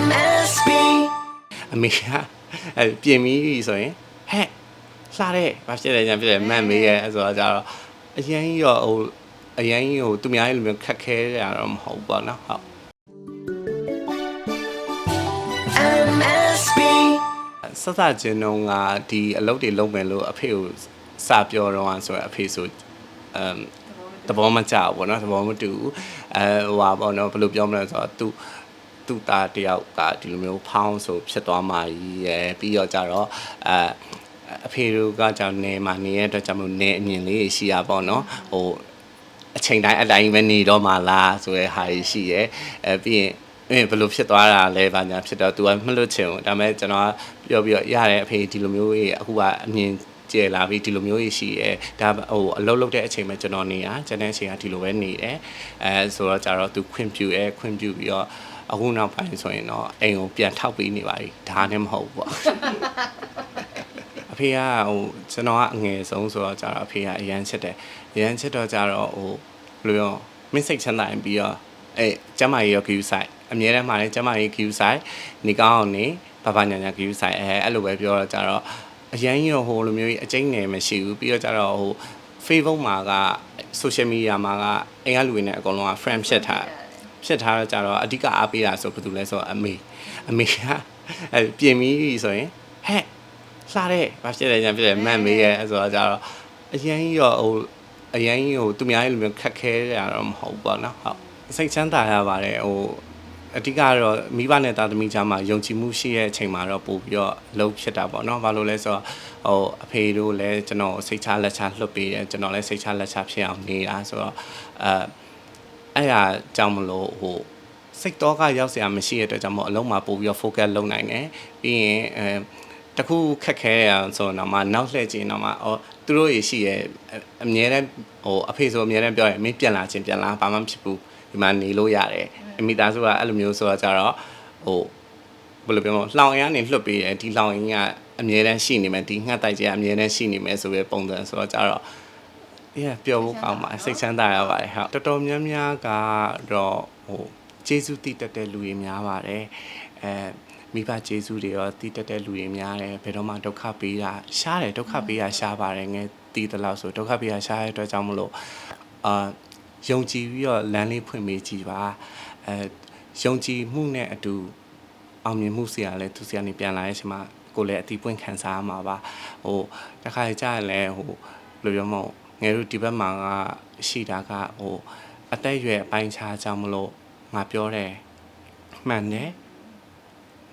MSB အမေကအဲပြင်ပြီးဆိုရင်ဟဲ့လှတဲ့ဘာဖြစ်လဲညာဖြစ်တယ်မန့်မေးရဲဆိုတော့ကြတော့အရင်ကြီးရောဟိုအရင်ကြီးဟိုသူများရဲ့လိုမျိုးခက်ခဲရတော့မဟုတ်ဘူးပေါ့နော်ဟုတ် MSB ဆက်စချင်းတော့ငါဒီအလုပ်တွေလုပ်မယ်လို့အဖေကိုစပြောတော့อ่ะဆိုတော့အဖေဆိုအမ်သဘောမကျဘူးပေါ့နော်သဘောမတူဘူးအဲဟိုပါပေါ့နော်ဘယ်လိုပြောမလဲဆိုတော့သူ သူ့သားတယောက်ကဒီလိုမျိုးဖောင်းဆိုဖြစ်သွားမှကြီးရယ်ပြီးတော့ကြတော့အဲအဖေတို့ကကြောင့်နေမှာနေရတဲ့အတွက်ကြောင့်မို့နေအမြင်လေးရှိရပေါ့နော်ဟိုအချိန်တိုင်းအတိုင်းပဲနေတော့မှလားဆိုတဲ့ဟာကြီးရှိရယ်အဲပြီးရင်အဲဘယ်လိုဖြစ်သွားတာလဲဘာညာဖြစ်တော့ तू ကမလွတ်ချင်ဘူးဒါပေမဲ့ကျွန်တော်ကပြောပြီးတော့ရတယ်အဖေဒီလိုမျိုးကြီးအခုကအမြင်ကျဲလာပြီးဒီလိုမျိုးကြီးရှိရဲဒါဟိုအလုပ်လုပ်တဲ့အချိန်မှာကျွန်တော်နေရကျန်တဲ့အချိန်ကဒီလိုပဲနေတယ်အဲဆိုတော့ကြတော့ तू ခွင့်ပြုရဲခွင့်ပြုပြီးတော့ အခုနောက်ပိုင်းဆိုရင်တော့အိမ်ကိုပြန်ထောက်ပေးနေပါပြီဒါနဲ့မဟုတ်ဘူးပေါ့အဖေကဟိုကျွန်တော်ကအငယ်ဆုံးဆိုတော့ကြတော့အဖေကအရန်ချစ်တယ်အရန်ချစ်တော့ကြတော့ဟိုဘယ်လိုရောမင်းစိတ်ချမ်းသာရင်ပြီးတော့အဲကျမကြီးရော queue site အမြဲတမ်းမှာလည်းကျမကြီး queue site နေကောင်းအောင်နေဘာဘာညာညာ queue site အဲအဲ့လိုပဲပြောတော့ကြတော့အရန်ကြီးတော့ဟိုလိုမျိုးကြီးအကျိန်းနယ်မရှိဘူးပြီးတော့ကြတော့ဟို Facebook မှာက social media မှာကအင်္ဂလူတွေနဲ့အကုန်လုံးက friend ဖြစ်ထား ဖြစ်ထားတော့ကြတော့အဓိကအားပေးတာဆိုဘယ်သူလဲဆိုတော့အမေအမေကအဲပြင်ပြီးဆိုရင်ဟဲ့လှတဲ့ဘာဖြစ်လဲညာဖြစ်တယ်မန့်မေးရဲဆိုတော့ကြတော့အရင်ကြီးရောဟိုအရင်ကြီးဟိုသူများရဲ့လိုမျိုးခက်ခဲရတော့မဟုတ်ဘူးပေါ့နော်ဟုတ်စိတ်ချမ်းသာရပါတယ်ဟိုအဓိကတော့မိဘနဲ့သားသမီးကြားမှာယုံကြည်မှုရှိတဲ့အချိန်မှာတော့ပို့ပြီးတော့လှုပ်ဖြစ်တာပေါ့နော်ဘာလို့လဲဆိုတော့ဟိုအဖေတို့လည်းကျွန်တော်စိတ်ချလက်ချလွတ်ပေးတယ်ကျွန်တော်လည်းစိတ်ချလက်ချဖြစ်အောင်နေတာဆိုတော့အဲ အဲ့ဒါကြောင့်မလို့ဟိုစိတ်တော့ကရောက်စရာမရှိတဲ့အတွက်ကြောင့်မို့အလုံးမှာပို့ပြီးတော့ focus လုပ်နိုင်တယ်ပြီးရင်အဲတခုခက်ခဲရအောင်ဆိုတော့မှနောက်လှည့်ခြင်းတော့မှအော်သူတို့ရရှိရဲ့အမြဲတမ်းဟိုအဖေဆိုအမြဲတမ်းပြောရင်မင်းပြန်လာခြင်းပြန်လာဘာမှမဖြစ်ဘူးဒီမှာနေလို့ရတယ်အမိသားစုကအဲ့လိုမျိုးဆိုတော့ကြတော့ဟိုဘယ်လိုပြောမလဲလောင်ရင်ကနေလွတ်ပေးတယ်ဒီလောင်ရင်ကအမြဲတမ်းရှိနေမယ်ဒီငှက်တိုက်ခြင်းကအမြဲတမ်းရှိနေမယ်ဆိုပြီးပုံစံဆိုတော့ကြတော့ အေးပျော်ဖို့ကောင်းပါစိတ်ချမ်းသာရပါတယ်ဟုတ်တော်တော်များများကတော့ဟိုကျေးဇူးတည်တတ်တဲ့လူတွေများပါတယ်အဲမိဘကျေးဇူးတွေရောတည်တတ်တဲ့လူတွေများတယ်ဘယ်တော့မှဒုက္ခပေးတာရှားတယ်ဒုက္ခပေးတာရှားပါတယ်ငယ်တည်တယ်လို့ဆိုဒုက္ခပေးတာရှားတဲ့အတွက်ကြောင့်မလို့အာယုံကြည်ပြီးတော့လမ်းလေးဖွင့်ပေးကြည့်ပါအဲယုံကြည်မှုနဲ့အတူအောင်မြင်မှုစီရလဲသူစီကနေပြန်လာတဲ့အချိန်မှာကိုယ်လည်းအတီးပွင့်ခံစားရမှာပါဟိုတခါကြာရင်လည်းဟိုဘယ်လိုပြောမလဲ ငယ်တို့ဒီဘက်မှာကရှိတာကဟိုအသက်အရွယ်အပိုင်းခြားကြောင့်မလို့ငါပြောတယ်မှန်တယ်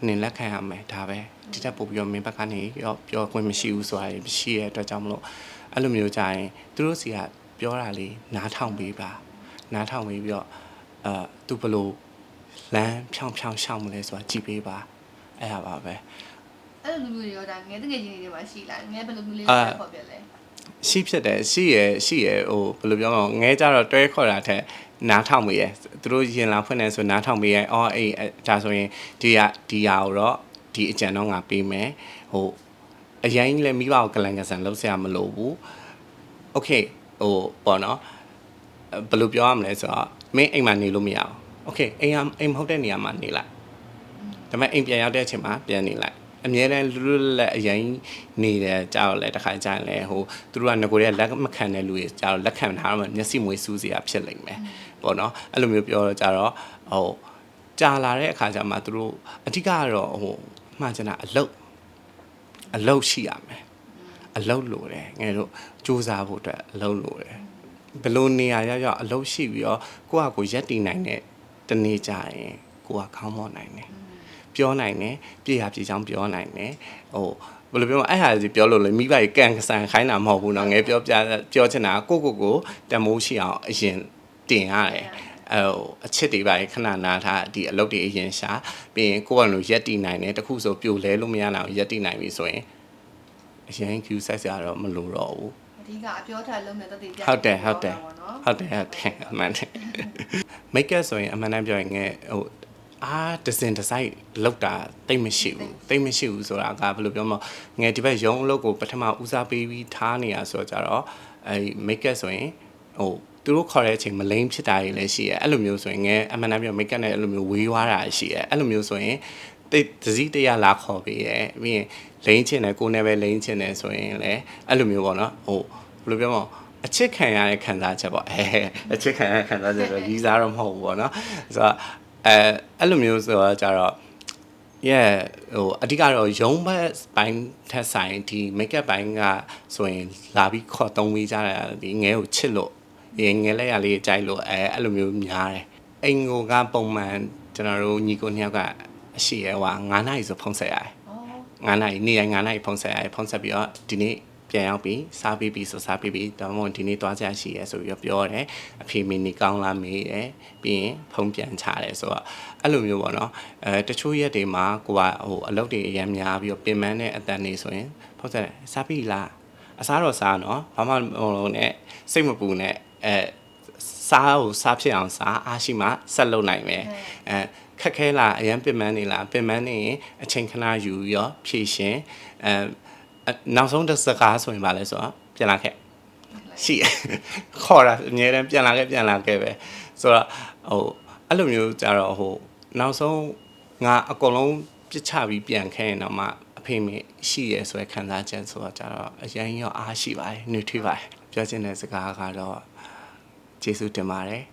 နင်လက်ခံရမယ်ဒါပဲဒီတက်ပို့ပြီးတော့မင်းဘက်ကနေရောပြောခွင့်မရှိဘူးဆိုတာရှိရတဲ့အတွက်ကြောင့်မလို့အဲ့လိုမျိုးကြရင်သူတို့စီကပြောတာလေးနားထောင်ပေးပါနားထောင်ပေးပြီးတော့အာသူဘယ်လို့လမ်းဖြောင်းဖြောင်းရှောင်းမလဲဆိုတာကြည့်ပေးပါအဲ့ဒါပါပဲအဲ့လိုလူမျိုးတွေရောဒါငယ်တကယ်ချင်းတွေမှာရှိလားငယ်ဘယ်လိုမျိုးလေးအာလဲခေါ်ပြလဲ ရှိဖြစ်တယ်ရှိရယ်ရှိရယ်ဟိုဘယ်လိုပြောမလဲငဲကြတော့တွဲခေါ်တာထက်နားထောင်မေးရယ်သူတို့ရင်လာဖွင့်နေဆိုနားထောင်မေးရယ်အော်အေးအဲ့ဒါဆိုရင်ဒီကဒီဟာကိုတော့ဒီအကြံတော့ငါပေးမယ်ဟိုအရင်ကြီးလည်းမိဘကိုကလန်ကဆန်လုပ်ဆရာမလိုဘူးโอเคဟိုပေါ့နော်အဲ့ဘယ်လိုပြောရမလဲဆိုတော့မင်းအိမ်မှာနေလို့မရအောင်โอเคအိမ်ကအိမ်မဟုတ်တဲ့နေရာမှာနေလိုက် ဒါပေမဲ့အိမ်ပြန်ရောက်တဲ့အချိန်မှာပြန်နေလိုက် အမြဲတမ်းလူလူလက်အရင်နေတယ်ကြောက်လဲတခါကြာရင်လဲဟိုသူတို့ကငကိုတွေကလက်မခံတဲ့လူတွေကြောက်လက်ခံထားတော့မျက်စိမွေးစူးစရာဖြစ်လိမ့်မယ်ပေါ့နော်အဲ့လိုမျိုးပြောတော့ကြတော့ဟိုကြာလာတဲ့အခါကျမှသူတို့အဓိကကတော့ဟိုမှားချင်တာအလုတ်အလုတ်ရှိရမယ်အလုတ်လိုတယ်ငယ်တို့စူးစမ်းဖို့အတွက်အလုတ်လိုတယ်ဘယ်လိုနေရာရောက်ရောက်အလုတ်ရှိပြီးတော့ကိုယ့်ဟာကိုယ်ရက်တည်နိုင်တဲ့တနေ့ကြရင်ကိုယ်ကခေါင်းမော့နိုင်တယ် ပြောနိုင်တယ်ပြည့်ရပြည့်ချောင်းပြောနိုင်တယ်ဟိုဘယ်လိုပြောမလဲအဲ့ဟာကြီးပြောလို့လေမိဘကြီးကန်ဆန်ခိုင်းတာမဟုတ်ဘူးเนาะငယ်ပြောပြပြောချင်တာကိုကိုကိုတမိုးရှိအောင်အရင်တင်ရတယ်အဲဟိုအချစ်တွေပါခဏနာထားဒီအလုပ်တွေအရင်ရှာပြီးရင်ကိုယ့်ကလို့ရက်တည်နိုင်တယ်တခုဆိုပြိုလဲလို့မရနိုင်ဘူးရက်တည်နိုင်ပြီဆိုရင်အရင် queue size ရတော့မလိုတော့ဘူး အဓိကအပြောထားလုံးနဲ့တတိပြ ဟုတ်တယ်ဟုတ်တယ် ပေါ့နော် ဟုတ်တယ်ဟုတ်တယ်အမှန်တယ် make up ဆိုရင်အမှန်တမ်းပြောရင်ငယ်ဟို အာဒီဇင်ဒီဇိုင်းလောက်တာတိတ်မရှိဘူးတိတ်မရှိဘူးဆိုတာကဘယ်လိုပြောမလဲငယ်ဒီဘက်ရုံးအလုပ်ကိုပထမဦးစားပေးပြီးထားနေရဆိုတော့ကြတော့အဲ make up ဆိုရင်ဟိုသူတို့ခေါ်တဲ့အချိန်မလိမ့်ဖြစ်တာတွေလည်းရှိရဲအဲ့လိုမျိုးဆိုရင်ငယ်အမှန်တမ်းပြောမိတ်ကပ်နဲ့အဲ့လိုမျိုးဝေးွားတာရှိရဲအဲ့လိုမျိုးဆိုရင်တိတ်တစည်းတရလာခေါ်ပြီးရဲပြီးရင်လိမ့်ချင်တယ်ကိုယ်နဲ့ပဲလိမ့်ချင်တယ်ဆိုရင်လည်းအဲ့လိုမျိုးပေါ့နော်ဟိုဘယ်လိုပြောမလဲအချစ်ခံရတဲ့ခံစားချက်ပေါ့အဲအချစ်ခံရတဲ့ခံစားချက်ဆိုရီးစားတော့မဟုတ်ဘူးပေါ့နော်ဆိုတော့ အဲအဲ့လိုမျိုးဆိုတော့ကြတော့ yeah ဟိုအဓိကတော့ရုံးဘက်ပိုင်းထက်ဆိုင်ဒီ makeup ပိုင်းကဆိုရင်လာပြီးခေါ်သုံးပေးကြတာဒီငဲကိုချစ်လို့ရေငဲလက်ရလေးကြိုက်လို့အဲအဲ့လိုမျိုးများတယ်အိမ်ကိုကပုံမှန်ကျွန်တော်တို့ညီကိုနှစ်ယောက်ကအရှိရဲဟွာ9နာရီဆိုဖုန်းဆက်ရတယ်ဩ9နာရီနေ့တိုင်း9နာရီဖုန်းဆက်ရတယ်ဖုန်းဆက်ပြီးတော့ဒီနေ့ ပြန်ရောက်ပြီးစားပြီးပြီးဆိုစားပြီးပြီးတော့မှဒီနေ့သွားကြရှိရဲဆိုပြီးတော့ပြောတယ်အဖေမင်းနေကောင်းလားမေးတယ်ပြီးရင်ဖုန်းပြန်ချတယ်ဆိုတော့အဲ့လိုမျိုးပေါ့နော်အဲတချို့ရက်တွေမှာကိုကဟိုအလုပ်တွေအများများပြီးတော့ပြင်ပန်းတဲ့အတန်တွေဆိုရင်ဖုန်းဆက်တယ်စားပြီးလားအစားတော့စားနော်ဘာမှမလုပ်နဲ့စိတ်မပူနဲ့အဲစားကိုစားဖြစ်အောင်စားအားရှိမှဆက်လုပ်နိုင်မယ်အဲခက်ခဲလားအရန်ပြင်ပန်းနေလားပြင်ပန်းနေရင်အချိန်ခဏယူရောဖြည့်ရှင်အဲအ နောက်ဆုံးတစ်စကားဆိုရင်ဗာလဲဆိုတော့ပြန်လာခဲ့ရှိတယ်ခေါ်တာအများတန်းပြန်လာခဲ့ပြန်လာခဲ့ပဲဆိုတော့ဟိုအဲ့လိုမျိုးကြတော့ဟိုနောက်ဆုံးငါအကုန်လုံးပြစ်ချပြီးပြန်ခဲ့ရင်တော့မှအဖေမေရှိရဲဆိုရယ်ခံစားချက်ဆိုတော့ကြတော့အရင်ရောအားရှိပါတယ်နှွေထွေးပါတယ်ပြောချင်တဲ့စကားကတော့ကျေးဇူးတင်ပါတယ်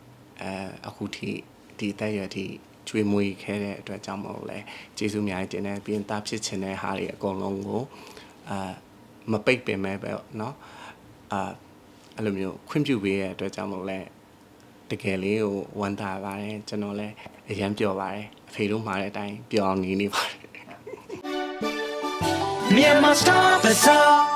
အဲအခုထိဒီအသက်အရွယ်ထိကျွေးမွေးခဲ့တဲ့အတွက်ကြောင့်မဟုတ်လဲကျေးဇူးအများကြီးတင်တယ်ပြီးရင်တာဖြစ်ချင်တဲ့ဟာတွေအကုန်လုံးကို အာမပိတ်ပင်မဲ့ပဲเนาะအာ အဲ့လိုမျိုးခွင့်ပြုပေးရတဲ့အတွက်ကြောင့်မို့လဲတကယ်လေးကိုဝမ်းသာပါတယ်ကျွန်တော်လည်းအရန်ပျော်ပါတယ်အဖေတို့မှာတဲ့အတိုင်းပျော်အောင်နေနေပါတယ် Myanmar Star Bazaar